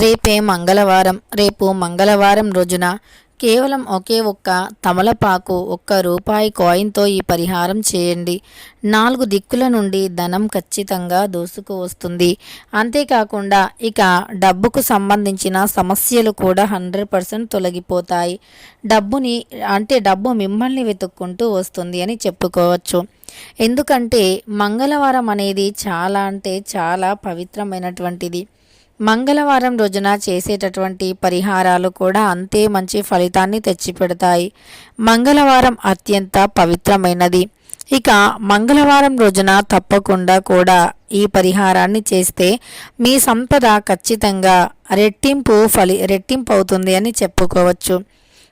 రేపే మంగళవారం రేపు మంగళవారం రోజున కేవలం ఒకే ఒక్క తమలపాకు ఒక్క రూపాయి కాయిన్తో ఈ పరిహారం చేయండి. నాలుగు దిక్కుల నుండి ధనం ఖచ్చితంగా దోసుకువస్తుంది అంతేకాకుండా ఇక డబ్బుకు సంబంధించిన సమస్యలు కూడా హండ్రెడ్ పర్సెంట్ తొలగిపోతాయి. డబ్బుని అంటే డబ్బు మిమ్మల్ని వెతుక్కుంటూ వస్తుంది అని చెప్పుకోవచ్చు. ఎందుకంటే మంగళవారం అనేది చాలా అంటే చాలా పవిత్రమైనటువంటిది. మంగళవారం రోజున చేసేటటువంటి పరిహారాలు కూడా అంతే మంచి ఫలితాన్ని తెచ్చిపెడతాయి. మంగళవారం అత్యంత పవిత్రమైనది. ఇక మంగళవారం రోజున తప్పకుండా కూడా ఈ పరిహారాన్ని చేస్తే మీ సంపద ఖచ్చితంగా రెట్టింపు ఫలి రెట్టింపు అవుతుంది అని చెప్పుకోవచ్చు.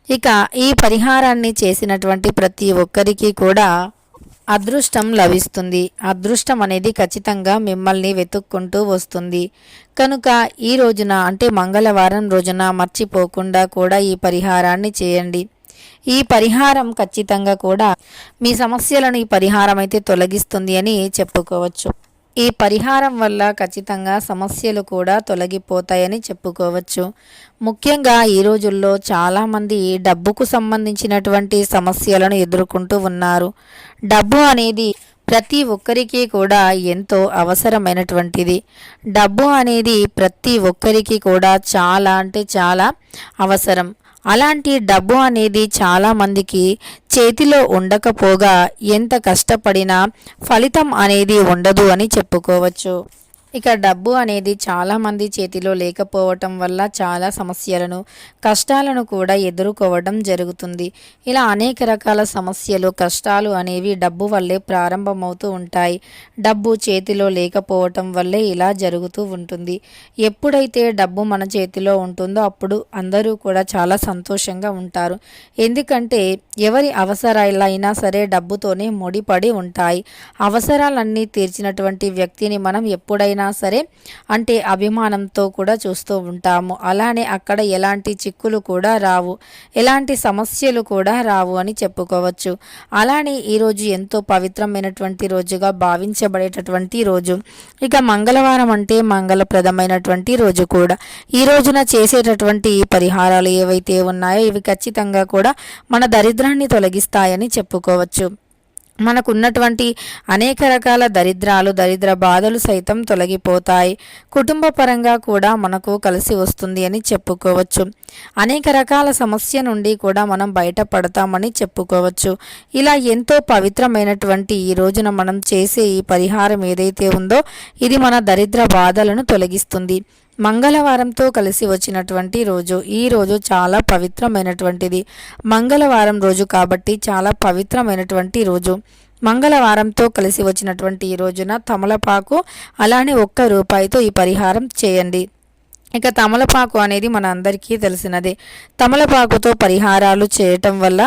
ఇక ఈ పరిహారాన్ని చేసినటువంటి ప్రతి ఒక్కరికి కూడా అదృష్టం లభిస్తుంది. అదృష్టం అనేది ఖచ్చితంగా మిమ్మల్ని వెతుక్కుంటూ వస్తుంది. కనుక ఈ రోజున అంటే మంగళవారం రోజున మర్చిపోకుండా కూడా ఈ పరిహారాన్ని చేయండి. ఈ పరిహారం ఖచ్చితంగా కూడా మీ సమస్యలను ఈ పరిహారం అయితే తొలగిస్తుంది అని చెప్పుకోవచ్చు. ఈ పరిహారం వల్ల ఖచ్చితంగా సమస్యలు కూడా తొలగిపోతాయని చెప్పుకోవచ్చు. ముఖ్యంగా ఈ రోజుల్లో చాలామంది డబ్బుకు సంబంధించినటువంటి సమస్యలను ఎదుర్కొంటూ ఉన్నారు. డబ్బు అనేది ప్రతి ఒక్కరికి కూడా ఎంతో అవసరమైనటువంటిది. డబ్బు అనేది ప్రతి ఒక్కరికి కూడా చాలా అంటే చాలా అవసరం. అలాంటి డబ్బు అనేది చాలామందికి చేతిలో ఉండకపోగా ఎంత కష్టపడినా ఫలితం అనేది ఉండదు అని చెప్పుకోవచ్చు. ఇక డబ్బు అనేది చాలామంది చేతిలో లేకపోవటం వల్ల చాలా సమస్యలను కష్టాలను కూడా ఎదుర్కోవడం జరుగుతుంది. ఇలా అనేక రకాల సమస్యలు కష్టాలు అనేవి డబ్బు వల్లే ప్రారంభమవుతూ ఉంటాయి. డబ్బు చేతిలో లేకపోవటం వల్లే ఇలా జరుగుతూ ఉంటుంది. ఎప్పుడైతే డబ్బు మన చేతిలో ఉంటుందో అప్పుడు అందరూ కూడా చాలా సంతోషంగా ఉంటారు. ఎందుకంటే ఎవరి అవసరాలైనా సరే డబ్బుతోనే ముడిపడి ఉంటాయి. అవసరాలన్నీ తీర్చినటువంటి వ్యక్తిని మనం ఎప్పుడైనా అయినా సరే అంటే అభిమానంతో కూడా చూస్తూ ఉంటాము. అలానే అక్కడ ఎలాంటి చిక్కులు కూడా రావు. ఎలాంటి సమస్యలు కూడా రావు అని చెప్పుకోవచ్చు. అలానే ఈరోజు ఎంతో పవిత్రమైనటువంటి రోజుగా భావించబడేటటువంటి రోజు. ఇక మంగళవారం అంటే మంగళప్రదమైనటువంటి రోజు కూడా. ఈ రోజున చేసేటటువంటి పరిహారాలు ఏవైతే ఉన్నాయో ఇవి ఖచ్చితంగా కూడా మన దరిద్రాన్ని తొలగిస్తాయని చెప్పుకోవచ్చు. మనకున్నటువంటి అనేక రకాల దరిద్రాలు దరిద్ర బాధలు సైతం తొలగిపోతాయి. కుటుంబ పరంగా కూడా మనకు కలిసి వస్తుంది అని చెప్పుకోవచ్చు. అనేక రకాల సమస్య నుండి కూడా మనం బయటపడతామని చెప్పుకోవచ్చు. ఇలా ఎంతో పవిత్రమైనటువంటి ఈ రోజున మనం చేసే ఈ పరిహారం ఏదైతే ఉందో ఇది మన దరిద్ర బాధలను తొలగిస్తుంది. మంగళవారంతో కలిసి వచ్చినటువంటి రోజు ఈ రోజు చాలా పవిత్రమైనటువంటిది. మంగళవారం రోజు కాబట్టి చాలా పవిత్రమైనటువంటి రోజు. మంగళవారంతో కలిసి వచ్చినటువంటి ఈ రోజున తమలపాకు అలానే ఒక్క రూపాయితో ఈ పరిహారం చేయండి. ఇక తమలపాకు అనేది మన అందరికీ తెలిసినదే. తమలపాకుతో పరిహారాలు చేయటం వల్ల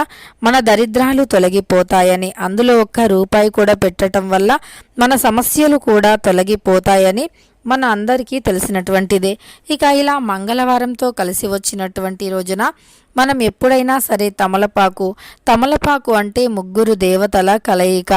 మన దరిద్రాలు తొలగిపోతాయని అందులో ఒక్క రూపాయి కూడా పెట్టడం వల్ల మన సమస్యలు కూడా తొలగిపోతాయని మన అందరికీ తెలిసినటువంటిదే. ఇక ఇలా మంగళవారంతో కలిసి వచ్చినటువంటి రోజున మనం ఎప్పుడైనా సరే తమలపాకు తమలపాకు అంటే ముగ్గురు దేవతల కలయిక.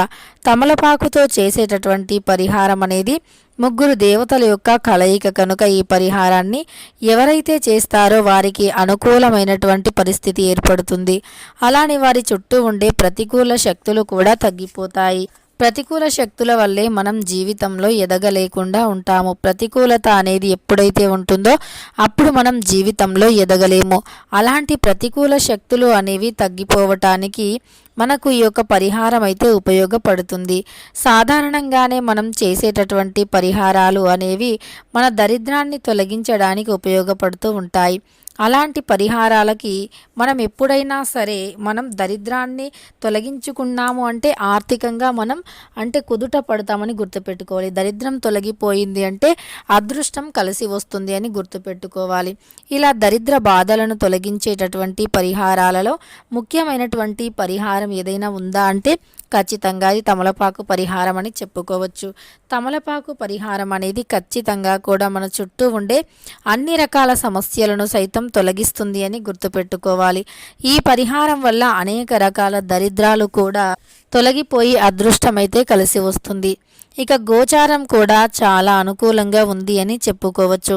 తమలపాకుతో చేసేటటువంటి పరిహారం అనేది ముగ్గురు దేవతల యొక్క కలయిక కనుక ఈ పరిహారాన్ని ఎవరైతే చేస్తారో వారికి అనుకూలమైనటువంటి పరిస్థితి ఏర్పడుతుంది. అలానే వారి చుట్టూ ఉండే ప్రతికూల శక్తులు కూడా తగ్గిపోతాయి. ప్రతికూల శక్తుల వల్లే మనం జీవితంలో ఎదగలేకుండా ఉంటాము. ప్రతికూలత అనేది ఎప్పుడైతే ఉంటుందో అప్పుడు మనం జీవితంలో ఎదగలేము. అలాంటి ప్రతికూల శక్తులు అనేవి తగ్గిపోవటానికి మనకు ఈ యొక్క పరిహారం అయితే ఉపయోగపడుతుంది. సాధారణంగానే మనం చేసేటటువంటి పరిహారాలు అనేవి మన దరిద్రాన్ని తొలగించడానికి ఉపయోగపడుతూ ఉంటాయి. అలాంటి పరిహారాలకి మనం ఎప్పుడైనా సరే మనం దరిద్రాన్ని తొలగించుకున్నాము అంటే ఆర్థికంగా మనం అంటే కుదుట పడతామని గుర్తుపెట్టుకోవాలి. దరిద్రం తొలగిపోయింది అంటే అదృష్టం కలిసి వస్తుంది అని గుర్తుపెట్టుకోవాలి. ఇలా దరిద్ర బాధలను తొలగించేటటువంటి పరిహారాలలో ముఖ్యమైనటువంటి పరిహారం ఏదైనా ఉందా అంటే ఖచ్చితంగా అది తమలపాకు పరిహారం అని చెప్పుకోవచ్చు. తమలపాకు పరిహారం అనేది ఖచ్చితంగా కూడా మన చుట్టూ ఉండే అన్ని రకాల సమస్యలను సైతం తొలగిస్తుంది అని గుర్తుపెట్టుకోవాలి. ఈ పరిహారం వల్ల అనేక రకాల దరిద్రాలు కూడా తొలగిపోయి అదృష్టమైతే కలిసి వస్తుంది. ఇక గోచారం కూడా చాలా అనుకూలంగా ఉంది అని చెప్పుకోవచ్చు.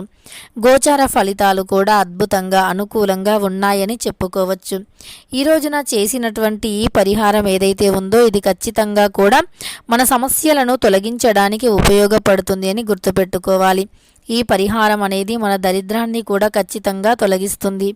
గోచార ఫలితాలు కూడా అద్భుతంగా అనుకూలంగా ఉన్నాయని చెప్పుకోవచ్చు. ఈ రోజున చేసినటువంటి ఈ పరిహారం ఏదైతే ఉందో ఇది ఖచ్చితంగా కూడా మన సమస్యలను తొలగించడానికి ఉపయోగపడుతుంది అని గుర్తుపెట్టుకోవాలి. ఈ పరిహారం అనేది మన దరిద్రాన్ని కూడా ఖచ్చితంగా తొలగిస్తుంది.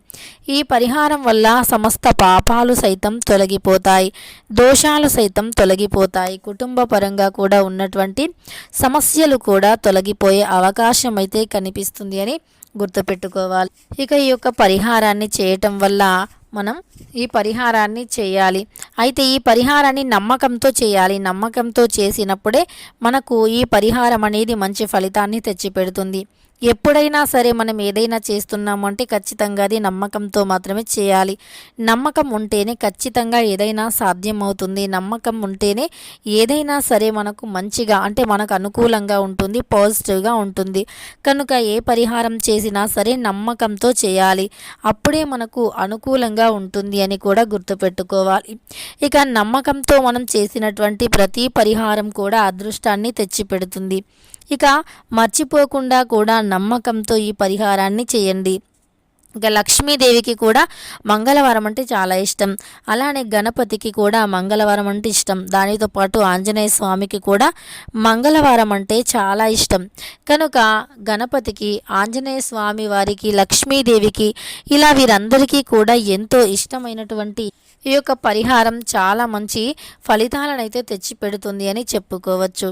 ఈ పరిహారం వల్ల సమస్త పాపాలు సైతం తొలగిపోతాయి. దోషాలు సైతం తొలగిపోతాయి. కుటుంబ పరంగా కూడా ఉన్నటువంటి సమస్యలు కూడా తొలగిపోయే అవకాశం అయితే కనిపిస్తుంది అని గుర్తుపెట్టుకోవాలి. ఇక ఈ యొక్క పరిహారాన్ని చేయటం వల్ల మనం ఈ పరిహారాన్ని చేయాలి. అయితే ఈ పరిహారాన్ని నమ్మకంతో చేయాలి. నమ్మకంతో చేసినప్పుడే మనకు ఈ పరిహారం అనేది మంచి ఫలితాన్ని తెచ్చిపెడుతుంది. ఎప్పుడైనా సరే మనం ఏదైనా చేస్తున్నాము అంటే ఖచ్చితంగా అది నమ్మకంతో మాత్రమే చేయాలి. నమ్మకం ఉంటేనే ఖచ్చితంగా ఏదైనా సాధ్యం అవుతుంది నమ్మకం ఉంటేనే ఏదైనా సరే మనకు మంచిగా అంటే మనకు అనుకూలంగా ఉంటుంది పాజిటివ్గా ఉంటుంది. కనుక ఏ పరిహారం చేసినా సరే నమ్మకంతో చేయాలి. అప్పుడే మనకు అనుకూలంగా ఉంటుంది అని కూడా గుర్తుపెట్టుకోవాలి. ఇక నమ్మకంతో మనం చేసినటువంటి ప్రతి పరిహారం కూడా అదృష్టాన్ని తెచ్చిపెడుతుంది. ఇక మర్చిపోకుండా కూడా నమ్మకంతో ఈ పరిహారాన్ని చేయండి. ఇక లక్ష్మీదేవికి కూడా మంగళవారం అంటే చాలా ఇష్టం. అలానే గణపతికి కూడా మంగళవారం అంటే ఇష్టం. దానితో పాటు ఆంజనేయ స్వామికి కూడా మంగళవారం అంటే చాలా ఇష్టం. కనుక గణపతికి ఆంజనేయ స్వామి వారికి లక్ష్మీదేవికి ఇలా వీరందరికీ కూడా ఎంతో ఇష్టమైనటువంటి ఈ యొక్క పరిహారం చాలా మంచి ఫలితాలనైతే అయితే తెచ్చిపెడుతుంది అని చెప్పుకోవచ్చు.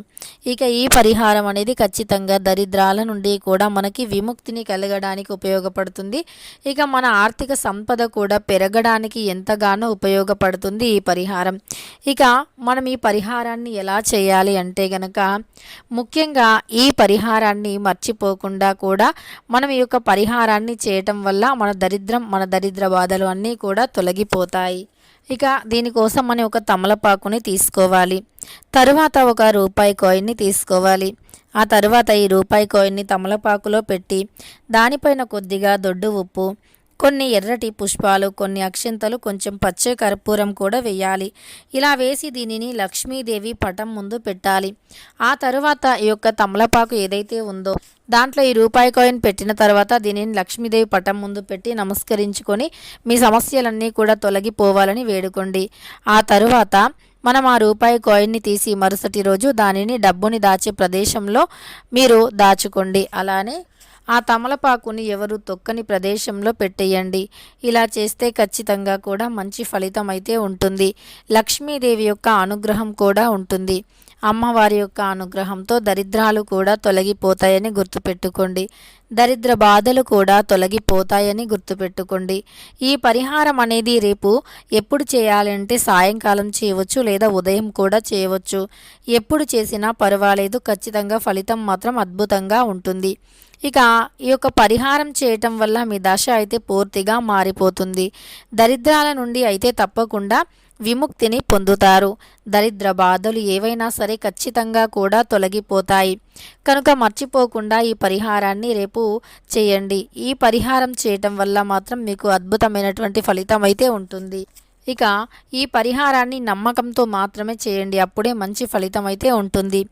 ఇక ఈ పరిహారం అనేది ఖచ్చితంగా దరిద్రాల నుండి కూడా మనకి విముక్తిని కలగడానికి ఉపయోగపడుతుంది. ఇక మన ఆర్థిక సంపద కూడా పెరగడానికి ఎంతగానో ఉపయోగపడుతుంది ఈ పరిహారం. ఇక మనం ఈ పరిహారాన్ని ఎలా చేయాలి అంటే గనక ముఖ్యంగా ఈ పరిహారాన్ని మర్చిపోకుండా కూడా మనం ఈ యొక్క పరిహారాన్ని చేయటం వల్ల మన దరిద్రం మన దరిద్ర బాధలు అన్నీ కూడా తొలగిపోతాయి. ఇక దీనికోసం మనం ఒక తమలపాకుని తీసుకోవాలి. తరువాత ఒక రూపాయి కాయిన్ని తీసుకోవాలి. ఆ తర్వాత ఈ రూపాయి కాయిన్ని తమలపాకులో పెట్టి దానిపైన కొద్దిగా దొడ్డు ఉప్పు కొన్ని ఎర్రటి పుష్పాలు కొన్ని అక్షంతలు కొంచెం పచ్చ కర్పూరం కూడా వేయాలి. ఇలా వేసి దీనిని లక్ష్మీదేవి పటం ముందు పెట్టాలి. ఆ తరువాత ఈ యొక్క తమలపాకు ఏదైతే ఉందో దాంట్లో ఈ రూపాయి కాయిన్ పెట్టిన తర్వాత దీనిని లక్ష్మీదేవి పటం ముందు పెట్టి నమస్కరించుకొని మీ సమస్యలన్నీ కూడా తొలగిపోవాలని వేడుకోండి. ఆ తరువాత మనం ఆ రూపాయి కాయిన్ని తీసి మరుసటి రోజు దానిని డబ్బుని దాచే ప్రదేశంలో మీరు దాచుకోండి. అలానే ఆ తమలపాకుని ఎవరు తొక్కని ప్రదేశంలో పెట్టేయండి. ఇలా చేస్తే ఖచ్చితంగా కూడా మంచి ఫలితం అయితే ఉంటుంది. లక్ష్మీదేవి యొక్క అనుగ్రహం కూడా ఉంటుంది. అమ్మవారి యొక్క అనుగ్రహంతో దరిద్రాలు కూడా తొలగిపోతాయని గుర్తుపెట్టుకోండి. దరిద్ర బాధలు కూడా తొలగిపోతాయని గుర్తుపెట్టుకోండి. ఈ పరిహారం అనేది రేపు ఎప్పుడు చేయాలంటే సాయంకాలం చేయవచ్చు లేదా ఉదయం కూడా చేయవచ్చు. ఎప్పుడు చేసినా పర్వాలేదు ఖచ్చితంగా ఫలితం మాత్రం అద్భుతంగా ఉంటుంది. ఇక ఈ యొక్క పరిహారం చేయటం వల్ల మీ దశ అయితే పూర్తిగా మారిపోతుంది. దరిద్రాల నుండి అయితే తప్పకుండా విముక్తిని పొందుతారు. దరిద్ర బాధలు ఏవైనా సరే ఖచ్చితంగా కూడా తొలగిపోతాయి. కనుక మర్చిపోకుండా ఈ పరిహారాన్ని రేపు చేయండి. ఈ పరిహారం చేయటం వల్ల మాత్రం మీకు అద్భుతమైనటువంటి ఫలితం అయితే ఉంటుంది. ఇక ఈ పరిహారాన్ని నమ్మకంతో మాత్రమే చేయండి. అప్పుడే మంచి ఫలితం అయితే ఉంటుంది.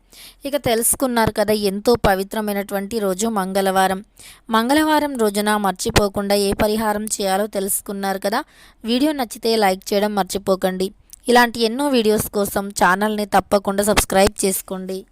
ఇక తెలుసుకున్నారు కదా ఎంతో పవిత్రమైనటువంటి రోజు మంగళవారం. మంగళవారం రోజున మర్చిపోకుండా ఏ పరిహారం చేయాలో తెలుసుకున్నారు కదా వీడియో నచ్చితే లైక్ చేయడం మర్చిపోకండి. ఇలాంటి ఎన్నో వీడియోస్ కోసం ఛానల్ని తప్పకుండా సబ్స్క్రైబ్ చేసుకోండి.